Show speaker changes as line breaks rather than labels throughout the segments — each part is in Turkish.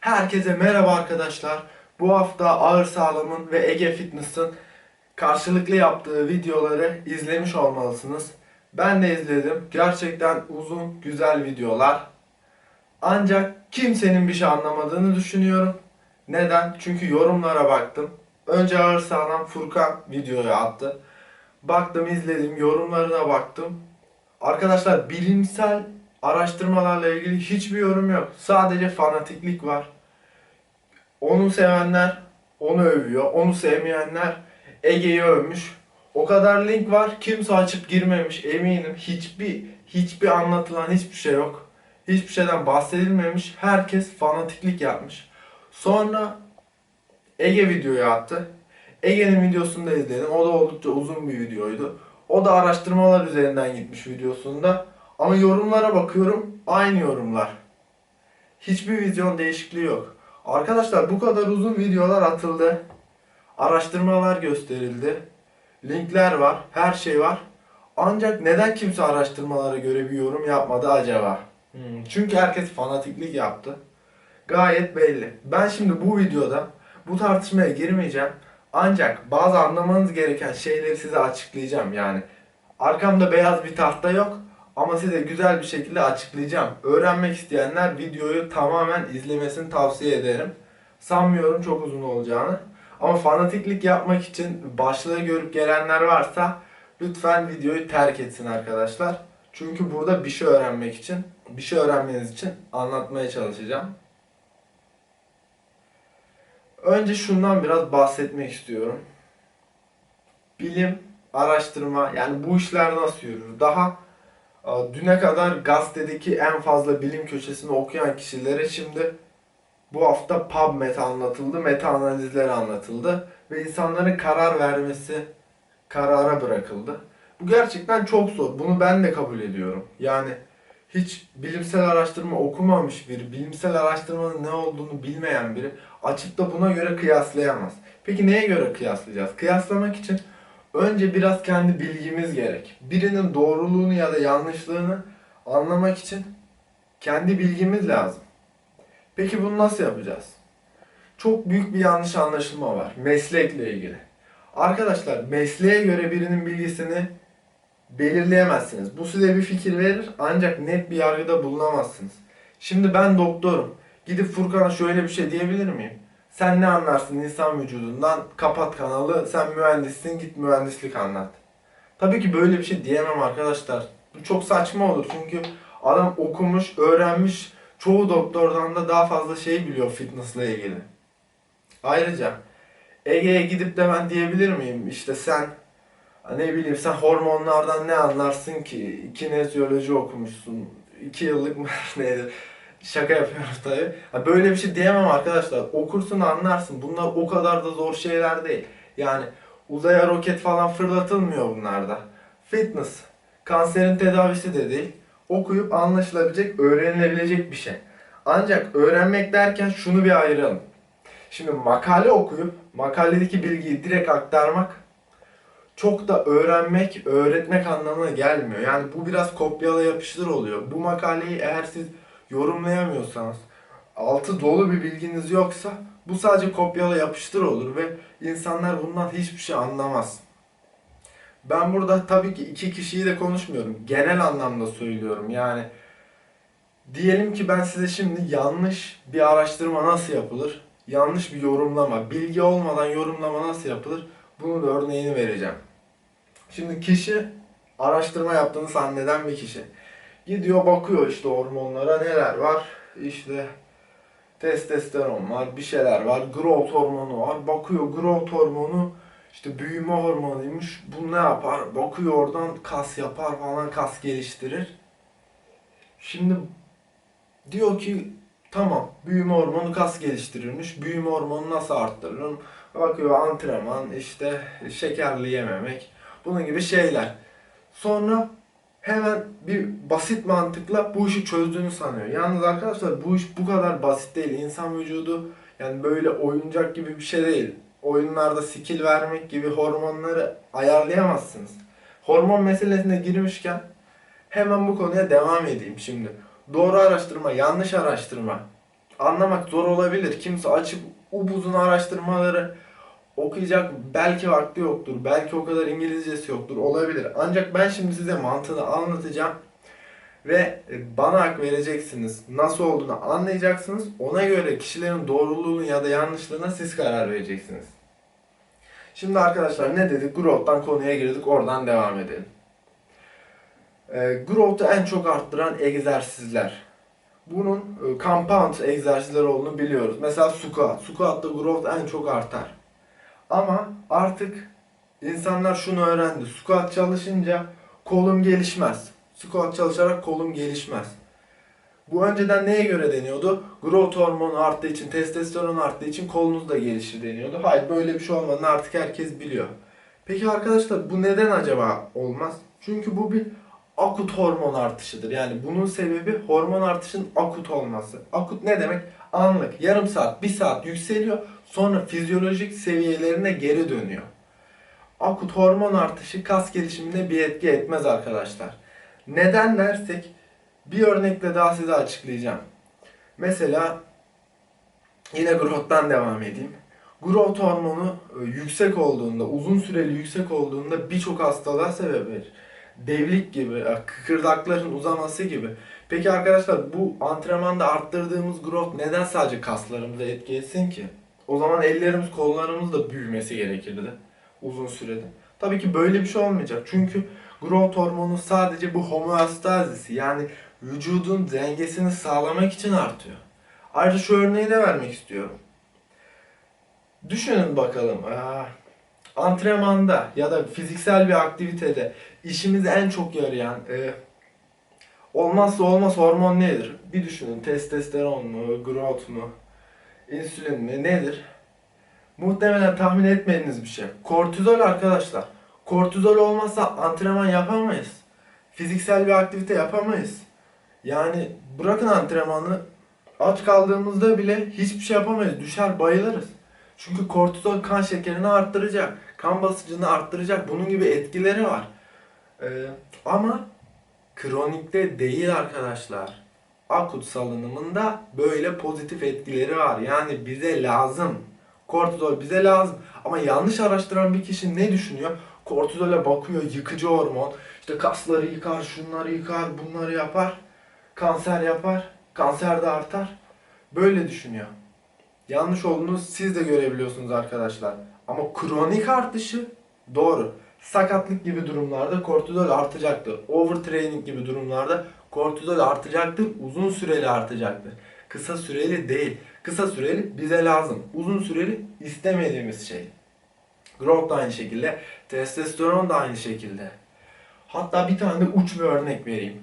Herkese merhaba arkadaşlar. Bu hafta Ağır Sağlam'ın ve Ege Fitness'ın karşılıklı yaptığı videoları izlemiş olmalısınız. Ben de izledim. Gerçekten uzun, güzel videolar. Ancak kimsenin bir şey anlamadığını düşünüyorum. Neden? Çünkü yorumlara baktım. Önce Ağır Sağlam Furkan videoyu attı. Baktım, izledim, yorumlarına baktım. Arkadaşlar bilimsel araştırmalarla ilgili hiçbir yorum yok. Sadece fanatiklik var. Onu sevenler onu övüyor. Onu sevmeyenler Ege'yi övmüş. O kadar link var. Kimse açıp girmemiş eminim. Hiçbir hiçbir anlatılan hiçbir şey yok. Hiçbir şeyden bahsedilmemiş. Herkes fanatiklik yapmış. Sonra Ege videoyu attı. Ege'nin videosunu da izledim. O da oldukça uzun bir videoydu. O da araştırmalar üzerinden gitmiş videosunda. Ama yorumlara bakıyorum aynı yorumlar. Hiçbir vizyon değişikliği yok. Arkadaşlar bu kadar uzun videolar atıldı. Araştırmalar gösterildi. Linkler var, her şey var. Ancak neden kimse araştırmalara göre bir yorum yapmadı acaba? Hmm, Çünkü herkes fanatiklik yaptı. Gayet belli. Ben şimdi bu videoda bu tartışmaya girmeyeceğim. Ancak bazı anlamanız gereken şeyleri size açıklayacağım yani. Arkamda beyaz bir tahta yok ama size güzel bir şekilde açıklayacağım. Öğrenmek isteyenler videoyu tamamen izlemesini tavsiye ederim. Sanmıyorum çok uzun olacağını. Ama fanatiklik yapmak için başlığı görüp gelenler varsa lütfen videoyu terk etsin arkadaşlar. Çünkü burada bir şey öğrenmek için, bir şey öğrenmeniz için anlatmaya çalışacağım. Önce şundan biraz bahsetmek istiyorum. Bilim, araştırma yani bu işler nasıl yürür? Daha düne kadar gazetedeki en fazla bilim köşesini okuyan kişilere şimdi bu hafta PubMed anlatıldı, meta analizleri anlatıldı ve insanların karar vermesi karara bırakıldı. Bu gerçekten çok zor. Bunu ben de kabul ediyorum. Yani hiç bilimsel araştırma okumamış biri, bilimsel araştırmanın ne olduğunu bilmeyen biri açıp da buna göre kıyaslayamaz. Peki neye göre kıyaslayacağız? Kıyaslamak için önce biraz kendi bilgimiz gerek. Birinin doğruluğunu ya da yanlışlığını anlamak için kendi bilgimiz lazım. Peki bunu nasıl yapacağız? Çok büyük bir yanlış anlaşılma var meslekle ilgili. Arkadaşlar mesleğe göre birinin bilgisini belirleyemezsiniz. Bu size bir fikir verir ancak net bir yargıda bulunamazsınız. Şimdi ben doktorum. Gidip Furkan'a şöyle bir şey diyebilir miyim? Sen ne anlarsın insan vücudundan? Kapat kanalı. Sen mühendissin git mühendislik anlat. Tabii ki böyle bir şey diyemem arkadaşlar. Bu çok saçma olur çünkü adam okumuş, öğrenmiş. Çoğu doktordan da daha fazla şey biliyor fitnessle ilgili. Ayrıca Ege'ye gidip de ben diyebilir miyim? İşte sen ne bileyim sen hormonlardan ne anlarsın ki? Kinezyoloji okumuşsun. iki yıllık mı neydi? Şaka yapıyorum tabii. Ha, Böyle bir şey diyemem arkadaşlar. Okursun anlarsın. Bunlar o kadar da zor şeyler değil. Yani uzaya roket falan fırlatılmıyor bunlarda. Fitness. Kanserin tedavisi de değil. Okuyup anlaşılabilecek, öğrenilebilecek bir şey. Ancak öğrenmek derken şunu bir ayıralım. Şimdi makale okuyup makaledeki bilgiyi direkt aktarmak çok da öğrenmek, öğretmek anlamına gelmiyor. Yani bu biraz kopyala yapıştır oluyor. Bu makaleyi eğer siz yorumlayamıyorsanız, altı dolu bir bilginiz yoksa bu sadece kopyala yapıştır olur ve insanlar bundan hiçbir şey anlamaz. Ben burada tabii ki iki kişiyi de konuşmuyorum. Genel anlamda söylüyorum. Yani diyelim ki ben size şimdi yanlış bir araştırma nasıl yapılır? Yanlış bir yorumlama, bilgi olmadan yorumlama nasıl yapılır? Bunun örneğini vereceğim. Şimdi kişi araştırma yaptığını zanneden bir kişi. Gidiyor bakıyor işte hormonlara neler var. İşte testosteron var, bir şeyler var, growth hormonu var. Bakıyor growth hormonu işte büyüme hormonuymuş. Bu ne yapar? Bakıyor oradan kas yapar falan kas geliştirir. Şimdi diyor ki tamam büyüme hormonu kas geliştirirmiş. Büyüme hormonu nasıl arttırırım? Bakıyor antrenman işte şekerli yememek bunun gibi şeyler. Sonra hemen bir basit mantıkla bu işi çözdüğünü sanıyor. Yalnız arkadaşlar bu iş bu kadar basit değil. İnsan vücudu yani böyle oyuncak gibi bir şey değil. Oyunlarda skill vermek gibi hormonları ayarlayamazsınız. Hormon meselesine girmişken hemen bu konuya devam edeyim şimdi. Doğru araştırma, yanlış araştırma anlamak zor olabilir. Kimse açıp upuzun araştırmaları okuyacak belki vakti yoktur. Belki o kadar İngilizcesi yoktur. Olabilir. Ancak ben şimdi size mantığını anlatacağım. Ve e, bana hak vereceksiniz. Nasıl olduğunu anlayacaksınız. Ona göre kişilerin doğruluğunu ya da yanlışlığına siz karar vereceksiniz. Şimdi arkadaşlar ne dedik? Growth'tan konuya girdik. Oradan devam edelim. E, growth'u en çok arttıran egzersizler. Bunun e, compound egzersizler olduğunu biliyoruz. Mesela squat. Squat'ta growth en çok artar. Ama artık insanlar şunu öğrendi. Squat çalışınca kolum gelişmez. Squat çalışarak kolum gelişmez. Bu önceden neye göre deniyordu? Growth hormonu arttığı için, testosteron arttığı için kolunuz da gelişir deniyordu. Hayır böyle bir şey olmadığını artık herkes biliyor. Peki arkadaşlar bu neden acaba olmaz? Çünkü bu bir akut hormon artışıdır. Yani bunun sebebi hormon artışının akut olması. Akut ne demek? Anlık, yarım saat, bir saat yükseliyor. Sonra fizyolojik seviyelerine geri dönüyor. Akut hormon artışı kas gelişimine bir etki etmez arkadaşlar. Neden dersek bir örnekle daha size açıklayacağım. Mesela yine growth'tan devam edeyim. Growth hormonu e, yüksek olduğunda, uzun süreli yüksek olduğunda birçok hastalığa sebep verir. Devlik gibi, e, kıkırdakların uzaması gibi. Peki arkadaşlar bu antrenmanda arttırdığımız growth neden sadece kaslarımıza etki etsin ki? O zaman ellerimiz, kollarımız da büyümesi gerekirdi uzun sürede. Tabii ki böyle bir şey olmayacak. Çünkü growth hormonu sadece bu homeostazisi yani vücudun dengesini sağlamak için artıyor. Ayrıca şu örneği de vermek istiyorum. Düşünün bakalım. aa, Antrenmanda ya da fiziksel bir aktivitede işimizi en çok yarayan e, olmazsa olmaz hormon nedir? Bir düşünün. Testosteron mu, growth mu, insülin mi nedir? Muhtemelen tahmin etmediğiniz bir şey. Kortizol arkadaşlar. Kortizol olmazsa antrenman yapamayız. Fiziksel bir aktivite yapamayız. Yani bırakın antrenmanı aç kaldığımızda bile hiçbir şey yapamayız. Düşer bayılırız. Çünkü kortizol kan şekerini arttıracak. Kan basıncını arttıracak. Bunun gibi etkileri var. Ee, ama kronikte değil arkadaşlar. Akut salınımında böyle pozitif etkileri var. Yani bize lazım. Kortizol bize lazım. Ama yanlış araştıran bir kişi ne düşünüyor? Kortizole bakıyor, yıkıcı hormon. İşte kasları yıkar, şunları yıkar, bunları yapar. Kanser yapar. Kanser de artar. Böyle düşünüyor. Yanlış olduğunu siz de görebiliyorsunuz arkadaşlar. Ama kronik artışı doğru. Sakatlık gibi durumlarda kortizol artacaktır. Overtraining gibi durumlarda kortizol artacaktır. Uzun süreli artacaktır. Kısa süreli değil. Kısa süreli bize lazım. Uzun süreli istemediğimiz şey. Growth da aynı şekilde. Testosteron da aynı şekilde. Hatta bir tane de uç bir örnek vereyim.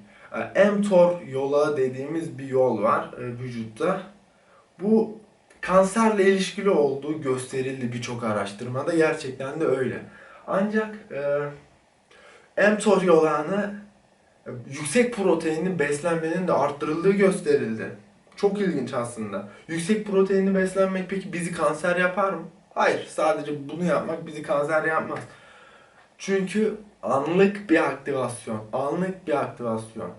E, mTOR yola dediğimiz bir yol var e, vücutta. Bu kanserle ilişkili olduğu gösterildi birçok araştırmada. Gerçekten de öyle. Ancak e, mTOR yolağını e, yüksek proteinli beslenmenin de arttırıldığı gösterildi. Çok ilginç aslında. Yüksek proteinli beslenmek peki bizi kanser yapar mı? Hayır. Sadece bunu yapmak bizi kanser yapmaz. Çünkü anlık bir aktivasyon. Anlık bir aktivasyon.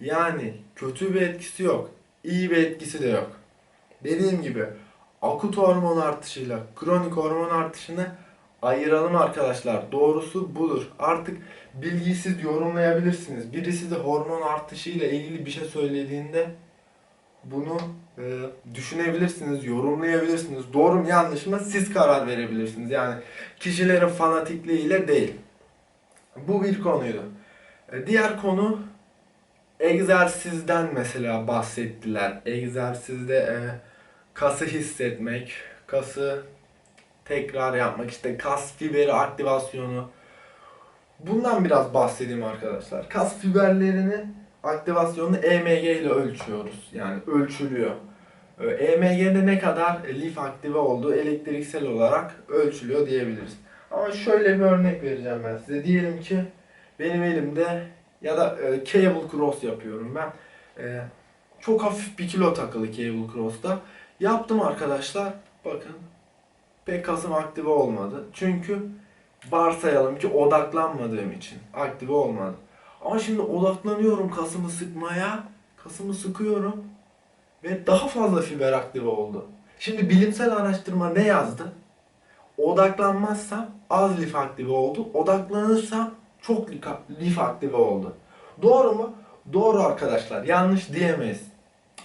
Yani kötü bir etkisi yok. iyi bir etkisi de yok. Dediğim gibi akut hormon artışıyla kronik hormon artışını ayıralım arkadaşlar. Doğrusu budur. Artık bilgisiz yorumlayabilirsiniz. Birisi de hormon artışıyla ilgili bir şey söylediğinde bunu e, düşünebilirsiniz, yorumlayabilirsiniz. Doğru mu yanlış mı siz karar verebilirsiniz. Yani kişilerin fanatikliğiyle değil. Bu bir konuydu. E, diğer konu egzersizden mesela bahsettiler. Egzersizde e, kası hissetmek, kası tekrar yapmak, işte kas fiberi aktivasyonu. Bundan biraz bahsedeyim arkadaşlar. Kas fiberlerini aktivasyonunu EMG ile ölçüyoruz. Yani ölçülüyor. Ee, EMG'de ne kadar lif aktive olduğu elektriksel olarak ölçülüyor diyebiliriz. Ama şöyle bir örnek vereceğim ben size. Diyelim ki benim elimde ya da e, cable cross yapıyorum ben. E, çok hafif bir kilo takılı cable cross'ta. Yaptım arkadaşlar. Bakın pek kasım aktive olmadı. Çünkü varsayalım ki odaklanmadığım için aktive olmadı. Ama şimdi odaklanıyorum kasımı sıkmaya. Kasımı sıkıyorum. ve daha fazla fiber aktive oldu. Şimdi bilimsel araştırma ne yazdı? Odaklanmazsam az lif aktive oldu. Odaklanırsam çok lif aktive oldu. Doğru mu? Doğru arkadaşlar. Yanlış diyemeyiz.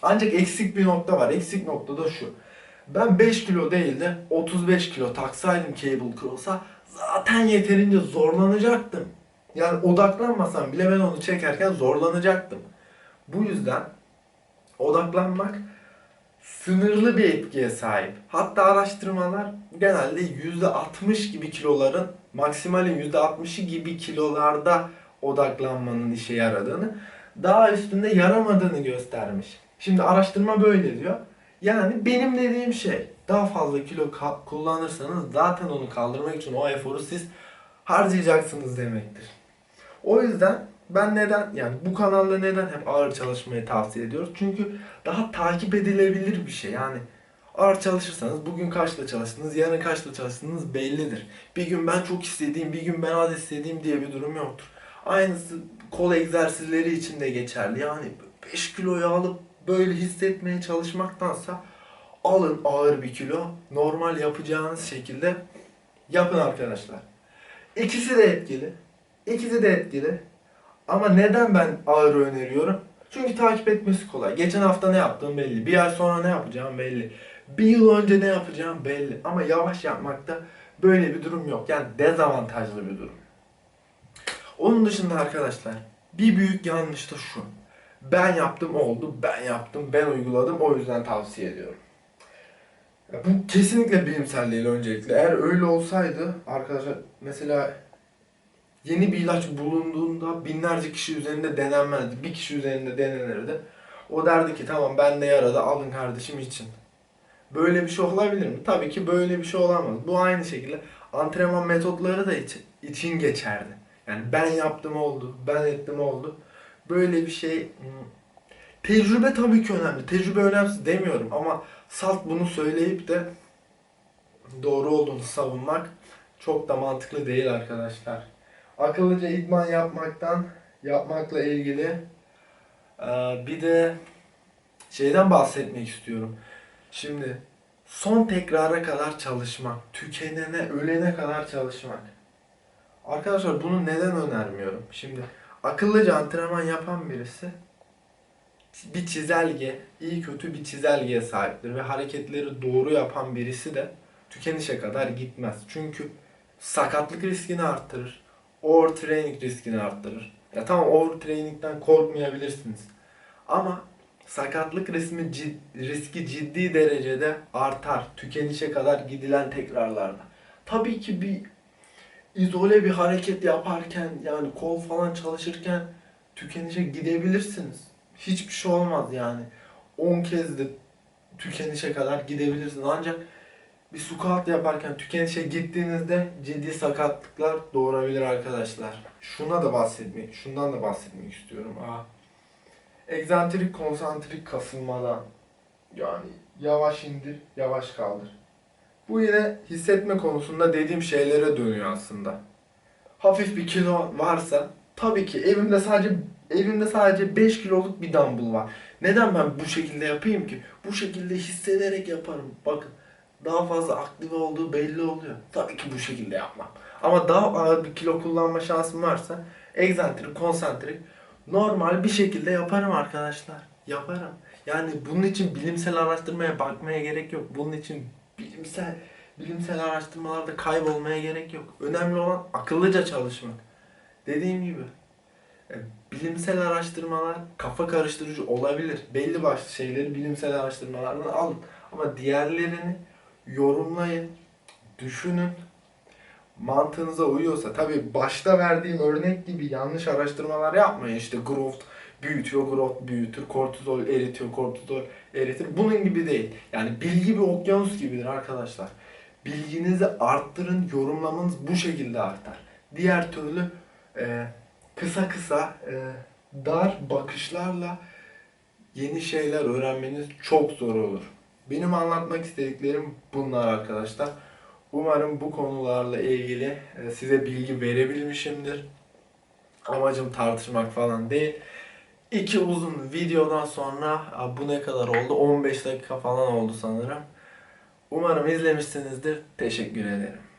Ancak eksik bir nokta var. Eksik nokta da şu. Ben 5 kilo değil de 35 kilo taksaydım cable cross'a zaten yeterince zorlanacaktım. Yani odaklanmasam bile ben onu çekerken zorlanacaktım. Bu yüzden odaklanmak sınırlı bir etkiye sahip. Hatta araştırmalar genelde %60 gibi kiloların maksimalin %60'ı gibi kilolarda odaklanmanın işe yaradığını, daha üstünde yaramadığını göstermiş. Şimdi araştırma böyle diyor. Yani benim dediğim şey daha fazla kilo kullanırsanız zaten onu kaldırmak için o eforu siz harcayacaksınız demektir. O yüzden ben neden yani bu kanalda neden hep ağır çalışmayı tavsiye ediyoruz? Çünkü daha takip edilebilir bir şey. Yani ağır çalışırsanız bugün kaçta çalıştınız, yarın kaçta çalıştınız bellidir. Bir gün ben çok istediğim, bir gün ben az istediğim diye bir durum yoktur. Aynısı kol egzersizleri için de geçerli. Yani 5 kiloyu alıp böyle hissetmeye çalışmaktansa alın ağır bir kilo, normal yapacağınız şekilde yapın arkadaşlar. İkisi de etkili. İkisi de etkili. Ama neden ben ağır öneriyorum? Çünkü takip etmesi kolay. Geçen hafta ne yaptığım belli. Bir ay sonra ne yapacağım belli. Bir yıl önce ne yapacağım belli. Ama yavaş yapmakta böyle bir durum yok. Yani dezavantajlı bir durum. Onun dışında arkadaşlar bir büyük yanlış da şu. Ben yaptım oldu, ben yaptım, ben uyguladım o yüzden tavsiye ediyorum. Bu kesinlikle bilimsel değil öncelikle. Eğer öyle olsaydı arkadaşlar mesela yeni bir ilaç bulunduğunda binlerce kişi üzerinde denenmezdi. Bir kişi üzerinde denenirdi. O derdi ki tamam bende yaradı alın kardeşim için. Böyle bir şey olabilir mi? Tabii ki böyle bir şey olamaz. Bu aynı şekilde antrenman metotları da için, için geçerli. Yani ben yaptım oldu, ben ettim oldu. Böyle bir şey hmm, tecrübe tabii ki önemli. Tecrübe önemsiz demiyorum ama salt bunu söyleyip de doğru olduğunu savunmak çok da mantıklı değil arkadaşlar. Akıllıca idman yapmaktan yapmakla ilgili eee, bir de şeyden bahsetmek istiyorum. Şimdi son tekrara kadar çalışmak, tükenene, ölene kadar çalışmak. Arkadaşlar bunu neden önermiyorum? Şimdi akıllıca antrenman yapan birisi bir çizelge, iyi kötü bir çizelgeye sahiptir ve hareketleri doğru yapan birisi de tükenişe kadar gitmez. Çünkü sakatlık riskini arttırır. Overtraining riskini arttırır. Ya tamam overtraining'den korkmayabilirsiniz. Ama sakatlık riski, cid- riski ciddi derecede artar. Tükenişe kadar gidilen tekrarlarda. Tabii ki bir izole bir hareket yaparken yani kol falan çalışırken tükenişe gidebilirsiniz. Hiçbir şey olmaz yani. 10 kez de tükenişe kadar gidebilirsiniz. Ancak bir squat yaparken tükenişe gittiğinizde ciddi sakatlıklar doğurabilir arkadaşlar. Şuna da bahsetmek, şundan da bahsetmek istiyorum. Aa, egzantrik konsantrik kasılmadan yani yavaş indir, yavaş kaldır. Bu yine hissetme konusunda dediğim şeylere dönüyor aslında. Hafif bir kilo varsa tabii ki evimde sadece evimde sadece 5 kiloluk bir dumbbell var. Neden ben bu şekilde yapayım ki? Bu şekilde hissederek yaparım. Bakın daha fazla aktive olduğu belli oluyor. Tabii ki bu şekilde yapmam. Ama daha ağır bir kilo kullanma şansım varsa egzantrik, konsantrik normal bir şekilde yaparım arkadaşlar. Yaparım. Yani bunun için bilimsel araştırmaya bakmaya gerek yok. Bunun için bilimsel bilimsel araştırmalarda kaybolmaya gerek yok. Önemli olan akıllıca çalışmak. Dediğim gibi e, bilimsel araştırmalar kafa karıştırıcı olabilir. Belli başlı şeyleri bilimsel araştırmalardan alın. Ama diğerlerini yorumlayın, düşünün. Mantığınıza uyuyorsa tabii başta verdiğim örnek gibi yanlış araştırmalar yapmayın. İşte growth büyütüyor, growth büyütür, kortizol eritiyor, kortizol eritir. Bunun gibi değil. Yani bilgi bir okyanus gibidir arkadaşlar. Bilginizi arttırın, yorumlamanız bu şekilde artar. Diğer türlü e, kısa kısa e, dar bakışlarla yeni şeyler öğrenmeniz çok zor olur. Benim anlatmak istediklerim bunlar arkadaşlar. Umarım bu konularla ilgili e, size bilgi verebilmişimdir. Amacım tartışmak falan değil. İki uzun videodan sonra bu ne kadar oldu? 15 dakika falan oldu sanırım. Umarım izlemişsinizdir. Teşekkür ederim.